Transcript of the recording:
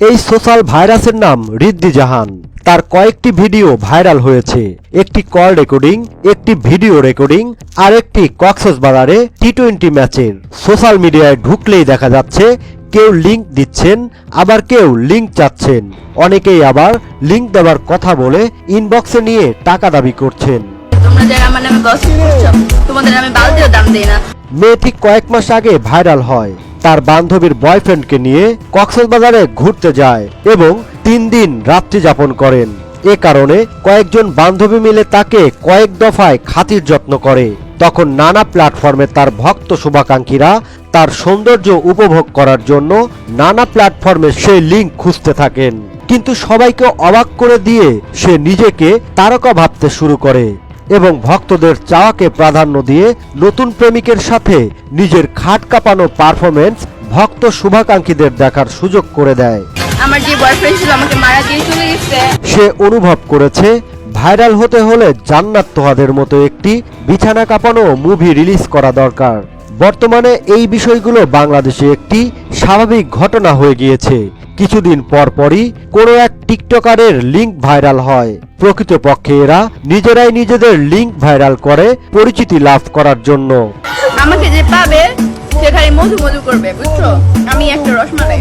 এই সোশ্যাল ভাইরাসের নাম রিদ্দি জাহান। তার কয়েকটি ভিডিও ভাইরাল হয়েছে। একটি কল রেকর্ডিং একটি ভিডিও রেকর্ডিং আর একটি কক্সবাজারে টি টোয়েন্টি ম্যাচের। সোশ্যাল মিডিয়ায় ঢুকলেই দেখা যাচ্ছে কেউ লিংক দিচ্ছেন আবার কেউ লিংক চাচ্ছেন। অনেকেই আবার লিংক দেওয়ার কথা বলে ইনবক্সে নিয়ে টাকা দাবি করছেন। তোমরা যারা আমার নামে গসিপ করছ তোমাদের আমি বালতিও দাম দেই না। মেয়েটি কয়েক মাস আগে ভাইরাল হয়। তার বান্ধবীর বয়ফ্রেন্ডকে নিয়ে কক্সবাজারে ঘুরতে যায় এবং তিন দিন রাত্রি যাপন করেন। এ কারণে কয়েকজন বান্ধবী মিলে তাকে কয়েক দফায় খাতির যত্ন করে। তখন নানা প্ল্যাটফর্মে তার ভক্ত শুভাকাঙ্ক্ষীরা তার সৌন্দর্য উপভোগ করার জন্য নানা প্ল্যাটফর্মে সে লিঙ্ক খুঁজতে থাকেন। কিন্তু সবাইকে অবাক করে দিয়ে সে নিজেকে তারকা ভাবতে শুরু করে। এবং ভক্তদের চাওয়াকে প্রাধান্য দিয়ে নতুন প্রেমিকের সাথে নিজের খাট কাঁপানো পারফরমেন্স ভক্ত শুভাকাঙ্ক্ষীদের দেখার সুযোগ করে দেয়। আমার যে বয়ফ্রেন্ড ছিল আমাকে মারা দিয়ে চলে গেছে। সে অনুভব করেছে ভাইরাল হতে হলে জান্নাত তোহাদের মতো একটি বিছানা কাঁপানো মুভি রিলিজ করা দরকার। বর্তমানে এই বিষয়গুলো বাংলাদেশে একটি স্বাভাবিক ঘটনা হয়ে গিয়েছে। কিছুদিন পর পরই কোনো এক টিকটকারের লিঙ্ক ভাইরাল হয়। প্রকৃতপক্ষে এরা নিজেরাই নিজেদের লিঙ্ক ভাইরাল করে পরিচিতি লাভ করার জন্য। আমাকে যে পাবে, সে খালি মধু মধু করবে, বুঝছ? আমি একটা রসমালাই।